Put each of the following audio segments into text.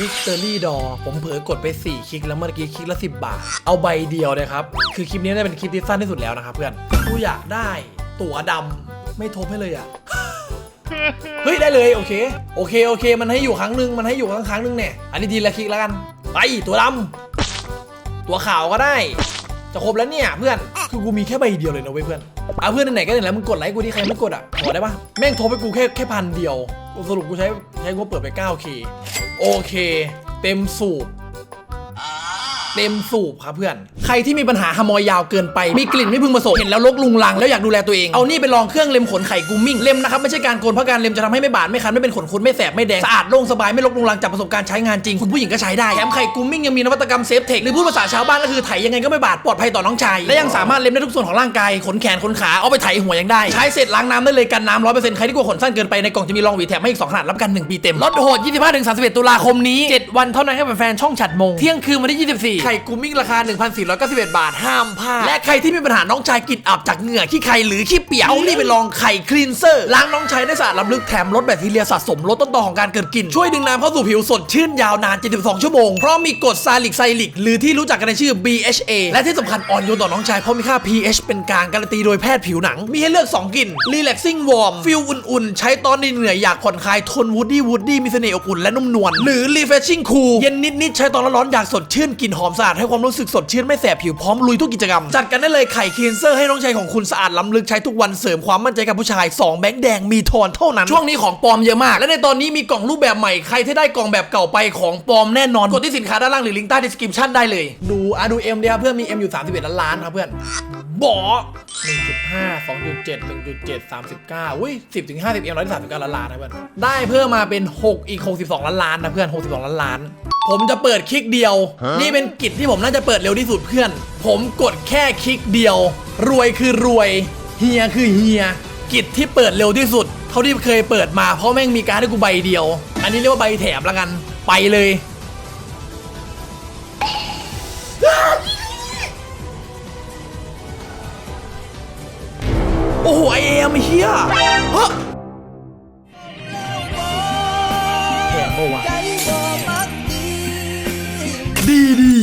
วิกเตอรี่ดอผมเผลอกดไป 4 คลิกแล้วเมื่อกี้คลิกละ 10 บาท เอาใบเดียวเลยครับ คือคลิปนี้ได้เป็นคลิปที่สั้นที่สุดแล้วนะครับเพื่อนกูอยากได้ตั๋วดำไม่ทบให้เลยอะ เฮ้ยได้เลยโอเค โอเคโอเค มันให้อยู่ครั้งหนึ่งมันให้อยู่ครั้งครั้งหนึ่งเนี่ย อันนี้ทีละคลิกแล้วกัน ไปตัวดำตัวขาวก็ได้ จะครบแล้วเนี่ยเพื่อน คือกูมีแค่ใบเดียวเลยนะเว้ยเพื่อนอะเพื่อนไหนก็ไหนแล้วมึงกดไลค์กูที่ใครไม่กดอะขอได้ปะแม่งโทรไปกูแค่แค่พันเดียว สรุปกูใช้ใช้กูเปิดไป 9k โอเค เต็มสูบ เต็มสูบครับเพื่อน ใครที่มีปัญหาฮามอยยาวเกินไป มีกลิ่นไม่พึงประสงค์เห็นแล้วลกลุงลังแล้วอยากดูแลตัวเอง เอานี่ไปลองเครื่องเล็มขนไข่กูมิ่งเล็มนะครับไม่ใช่การโกนเพราะการเล็มจะทำให้ไม่บาดไม่คันไม่เป็นขนคุดไม่แสบไม่แดงสะอาดโล่งสบายไม่ลกลุงลังจากประสบการณ์ใช้งานจริงคุณผู้หญิงก็ใช้ได้แถมไข่กูมิ่งยังมีนวัตกรรมเซฟเทคหรือพูดภาษาชาวบ้านก็คือไถยังไงก็ไม่บาดปลอดภัยต่อน้องชายและยังสามารถเล็มได้ทุกส่วนของร่างกายขนแขนขนขาเอาไปไถหัวยังได้ใช้เสร็จล้างน้ำได้เลยกันน้ำร้อยเปอร์เซ็นต์ใครที่กลัวขนสั้นเกินไปในกล่องจะมีรองหวีแถมให้อีกสองขนาดรับกันหนึ่งปีเต็มลดโหด25-31ตุลาคมนี้7วันเท่านั้นให้แฟนๆช่องฉัดมงเที่ยงคืนวันที่ 24ไข่กูมิ่งราคา 1,491 บาทห้ามพลาดและใครที่มีปัญหาน้องชายกลินอับจากเหงื่อขี้ใครหรือขี้เปียกเอานี่ไปลองไข่คลีนเซอร์ล้างน้องชายได้สะอาดล้ำลึกแถมลดแบคทีเรียสะสมลดต้นตอของการเกิดกลิ่นช่วยดึงน้ำเข้าสู่ผิวสดชื่นยาวนาน 72 ชั่วโมงเพราะมีกรดซาลิกไซลิก หรือที่รู้จักกันในชื่อ BHA และที่สำคัญอ่อนโยนต่อน้องชายเพราะมีค่า pH เป็นกลางการันตีโดยแพทย์ผิวหนังมีให้เลือก 2กลิ่น relaxing warm ฟิลอุ่นๆ ใช้ตอนเหนื่อยๆอยากผ่อนคลายทน woody woody มีเสน่ห์อบอุ่นและนุ่มนวลหรือ refreshing cool เย็นนิดๆใช้ตอนร้อนๆอยากสดชื่นกลิ่นหอมสะอาดให้ความรู้สึกสดชื่นไม่แสบผิวพร้อมลุยทุกกิจกรรม จัดกันได้เลยไข่คลีนเซอร์ให้น้องชายของคุณสะอาดล้ำลึกใช้ทุกวันเสริมความมั่นใจกับผู้ชาย2แบงค์แดงมีทอนเท่านั้นช่วงนี้ของปลอมเยอะมาก และในตอนนี้มีกล่องรูปแบบใหม่ใครที่ได้กล่องแบบเก่าไปของปลอมแน่นอนกดที่สินค้าด้านล่างหรือลิงก์ใต้ description ได้เลย ดูอะดูเอ็มเดียเพื่อนมี M อยู่31ล้านล้านครับเพื่อนบอ1.5 2.7 1.7 39อุ้ย10ถึง50 M 139ล้านล้านนะเพื่อนได้เพิ่มมาเป็น 6 อีก 62 ล้านล้านนะเพื่อน 62 ล้านล้าน ผมจะเปิดคลิกเดียว นี่เป็นกิจที่ผมน่าจะเปิดเร็วที่สุดเพื่อน ผมกดแค่คลิกเดียว รวยคือรวย เฮียคือเฮีย กิจที่เปิดเร็วที่สุด เท่าที่เคยเปิดมาเพราะแม่งมีการดให้กูใบเดียว อันนี้เรียกว่าใบแถมละกัน ไปเลย โอ้โหไอเอ็มเฮีย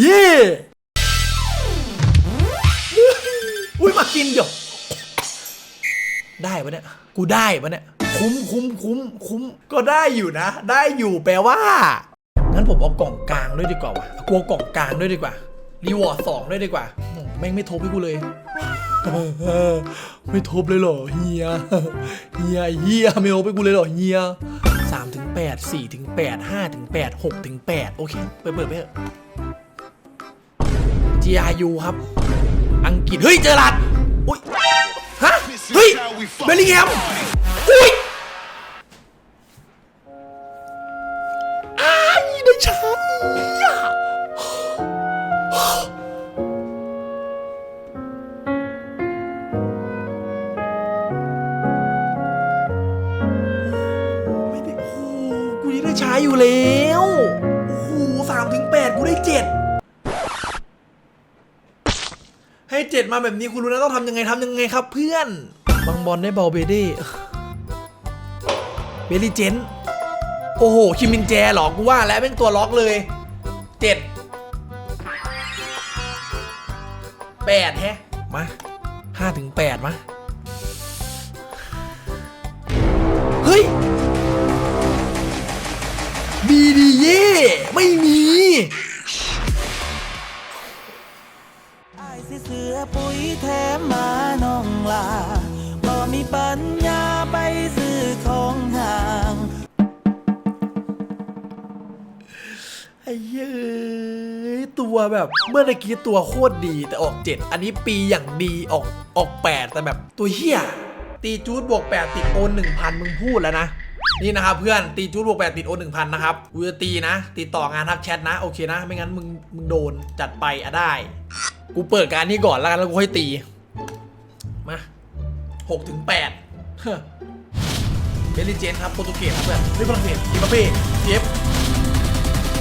เย่อุ้ยมากินเดี๋ยวได้ปะเนี่ย กูได้ปะเนี่ย คุ้มคุ้มคุ้มคุ้มก็ได้อยู่นะ ได้อยู่แปลว่า งั้นผมเอากล่องกลางด้วยดีกว่าวะกลัวกล่องกลางด้วยดีกว่า รีวอร์ดสองด้วยดีกว่าอืมแม่งไม่ทบให้กูเลย ไม่ทบเลยเหรอเฮีย เฮียเฮียไม่ทบให้กูเลยเหรอเฮียสามถึงแปดสี่ถึงแปดห้าถึงแปดหกถึงแปดโอเค เปิดเปิดไปเถอะ GRU ครับ อังกฤษ เฮ้ย เจอรัดอุ้ย ฮะ เฮ้ย เบลลิงแฮม อุ้ยอ้ายได้ช้อะไม่ได้โอ้โหกูยังได้ใช้อยู่แล้ว โอ้โหสามถึงแปดกูได้เจ็ด ให้ เจ็ดมาแบบนี้คุณรู้นะต้องทำยังไงทำยังไงครับเพื่อนบางบอลได้บอลเบเด้เบลลี่เจนโอ้โห คิมินแจหรอ กูว่าแล้วเป็นตัวล็อกเลยเจ็ดแปดแฮะ มาห้าถึงแปดมา เฮ้ย บีดีเย่ไม่มี ปุ๋ยแถมมาน้องลาบ่มีปัญญาไปซื้อของห่างไอ้เย้ยตัวแบบเมื่อตะกี้ตัวโคตรดีแต่ออก 7 อันนี้ปีอย่างดีออกออก 8 แต่แบบตัวเฮียตีจูดบวก 8 ติดโอน 1,000 มึงพูดแล้วนะ นี่นะครับเพื่อนตีจูดบวก8ติดโอน1,000นะครับกูจะตีนะ ติดต่องานทักแชทนะ โอเคนะ ไม่งั้นมึงมึงโดนจัดไปอะได้ กูเปิดการนี้ก่อนแล้วกันแล้วกูค่อยตี มา6ถึง8เฮ้อเบลลิเจนครับโปรตุเกสครับเพื่อนเฮ้ยฝรั่งเศสดิมาเป้เจฟ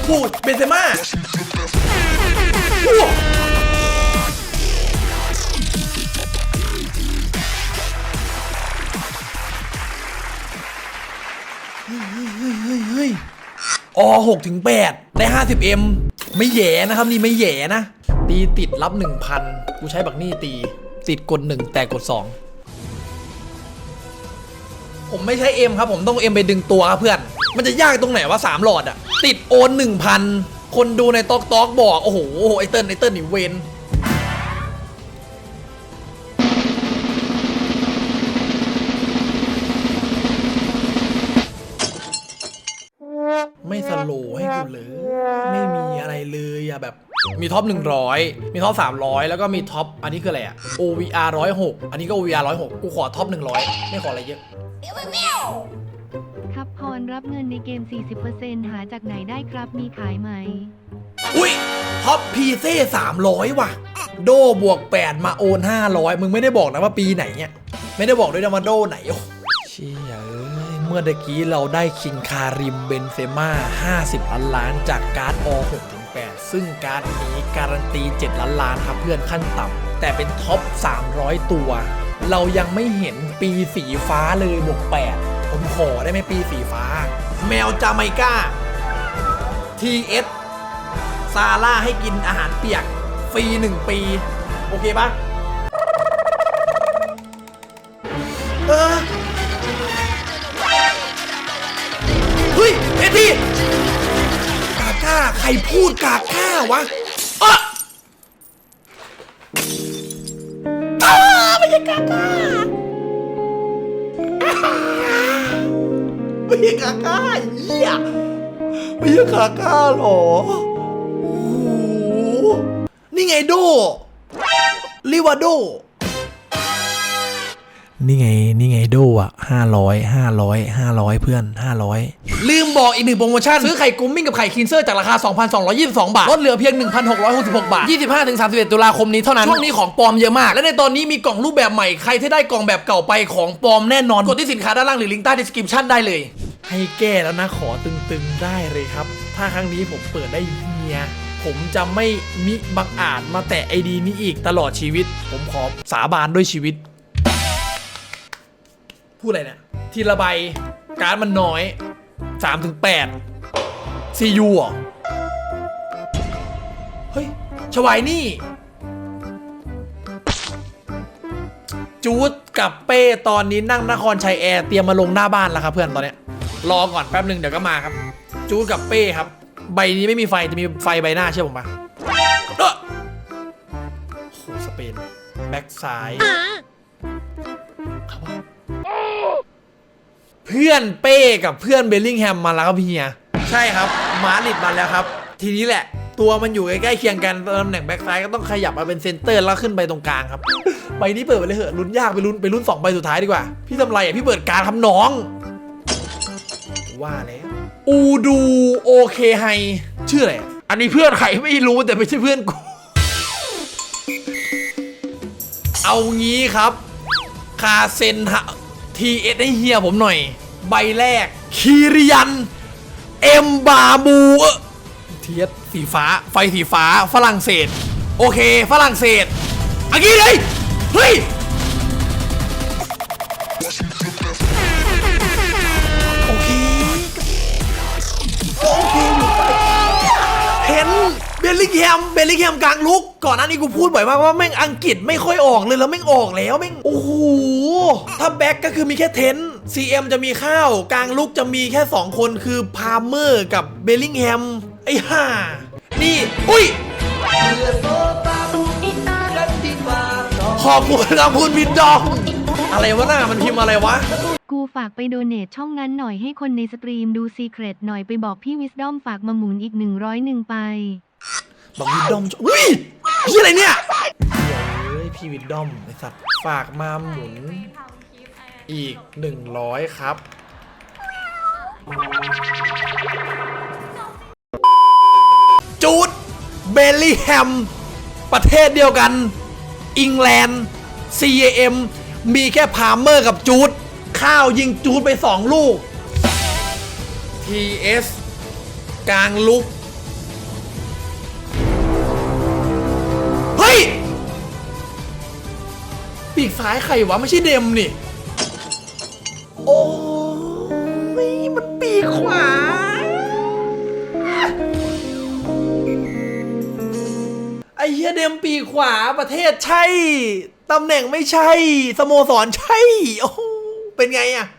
พูดเบนเซม่า อหกถึงแปดได้ห้าสิบเอ6ถึง8ได้ 50M ไม่แย่นะครับนี่ไม่แย่นะ ตีติดรับ1,000กูใช้บักนี่ตี ติดกด1แต่กด2ผมไม่ใช่เอ็มครับ ผมต้องเอ็มไปดึงตัวครับเพื่อน มันจะยากตรงไหนวะ3หลอดอะติดโอน1,000คนดูในตอกตอกบอก โอ้โหไอเติ้ลไอเติ้ลนี่เวน ไม่สโลว์ให้กูเลย ไม่มีอะไรเลยอะแบบมีท็อป100 มีท็อป300 แล้วก็มีท็อปอันนี้คืออะไรอะ OVR 106 อันนี้ก็ OVR 106 กูขอท็อป100 ไม่ขออะไรเยอะครับพรรับเงินในเกม 40%หาจากไหนได้ครับมีขายไหม อุ้ยท็อปพีเซ่300 ว่ะ โดบวก 8 มาโอน 500 มึงไม่ได้บอกนะว่าปีไหนเนี่ย ไม่ได้บอกด้วยนะว่าโดไหนโอ้เชี่ย เมื่อตะกี้เราได้คิงคาริมเบนเซม่า50ล้านล้านจากการ์ดอ6ถึง8ซึ่งการ์ดนี้การันตี 7 ล้านล้านครับเพื่อนขั้นต่ำแต่เป็นท็อป 300 ตัว เรายังไม่เห็นปีสีฟ้าเลยบวก8ผมขอได้ไหมปีสีฟ้า แมวจาไมกา TS ซาร่าให้กินอาหารเปียก ฟรีหนึ่งปี โอเคปะ พูดกาก้าวะอะอ้าไม่ใช่กาก้าไม่ใช่กาก้าเหี้ยไม่ใช่กาก้าหรอโอ้โหนี่ไงโดลิวาโดนี่ไง นี่ ไงโดอะห้าร้อยห้าร้อยห้าร้อยเพื่อนห้าร้อยลืมบอกอีกหนึ่งโปรโมชั่น ซื้อไข่กุ้มมิ่งกับไข่คินเซอร์จากราคา 2,222 บาท ลดเหลือเพียง 1,666 บาท 25-31 ตุลาคมนี้เท่านั้น ช่วงนี้ของปลอมเยอะมาก และในตอนนี้มีกล่องรูปแบบใหม่ ใครที่ได้กล่องแบบเก่าไปของปลอมแน่นอน กดที่สินค้าด้านล่างหรือลิงก์ใต้ description ได้เลย ให้แก้แล้วนะขอตึงๆได้เลยครับ ถ้าครั้งนี้ผมเปิดได้เฮียผมจะไม่มิบังอาจมาแตะไอดีนี้อีกตลอดชีวิต ผมขอสาบานด้วยชีวิต พูดอะไรเนี่ย ทีละใบการ์ดมันน้อย3-8ถึงซียูเหรอ เฮ้ย ชวายนี่ จูดกับเป้ตอนนี้นั่งนครชัยแอร์เตรียมมาลงหน้าบ้านแล้วครับเพื่อนตอนเนี้ย รอก่อนแป๊บหนึ่งเดี๋ยวก็มาครับ จูดกับเป้ครับ ใบนี้ไม่มีไฟจะมีไฟใบหน้าเชื่อผมปะโอ้โหสเปน แบ็กซ้าย เพื่อนเป้กับเพื่อนเบลลิงแฮมมาแล้วครับพี่เฮียใช่ครับมาริดมาแล้วครับ ทีนี้แหละ ตัวมันอยู่ใกล้ๆเคียงกันตำแหน่งแบ็กซ้ายก็ต้องขยับมาเป็นเซนเตอร์แล้วขึ้นไปตรงกลางครับใบนี้เปิดไปเลยเหอะลุ้นยากไปลุ้นไปลุ้นสองใบสุดท้ายดีกว่า พี่ทำไรอะพี่เปิดการดทำน้อง ว่าแล้วอูดูโอเคไฮชื่ออะไรอะอันนี้เพื่อนใครไม่รู้แต่ไม่ใช่เพื่อนกูเอางี้ครับ คาเซน ทีเอสให้เฮียผมหน่อย ใบแรก คีริยัน เอ็มบาบูเทียสสีฟ้า ไฟสีฟ้า ฝรั่งเศส โอเค ฝรั่งเศสอันนี้เลย เฮ้ยโอเค โอเค เห็นเบลลิงแฮม เบลลิงแฮมกลางลุก ก่อนหน้านี้กูพูดบ่อยมากว่าแม่งอังกฤษไม่ค่อยออกเลยแล้วแม่งออกแล้วแม่งโอ้โหถ้าแบ็กก็คือมีแค่เทน CM จะมีข้าวกลางลุกจะมีแค่ 2 คนคือพาเมอร์กับเบลลิงแฮมไอ้ห่านี่ อุ้ยขอบคุณครับคุณวินดอมอะไรวะน่ามันพิมพ์อะไรวะกูฝากไปโดเนทช่องนั้นหน่อยให้คนในสตรีมดูซีเครตหน่อยไปบอกพี่วิสดอมฝากมาหมุนอีก100หนึ่งไป บอกวิดดอมอุ้ย ชื่ออะไรเนี่ยเฮ้ยพี่วิดดอมไอสัตว์ฝากมาหมุนอีก 100 ครับ จูดเบลลี่แฮม ประเทศเดียวกัน อิงแลนด์ CAM มีแค่พาเมอร์กับจูด ข้าวยิงจูดไป 2 ลูก TS กลางลุก้ย ปีกซ้ายใครวะ ไม่ใช่เดมนี่ โอ้ยมันปีกขวา ไอ้เหี้ยเดมปีกขวาประเทศใช่ ตำแหน่งไม่ใช่ สโมสรใช่ โอ้ เป็นไงอะ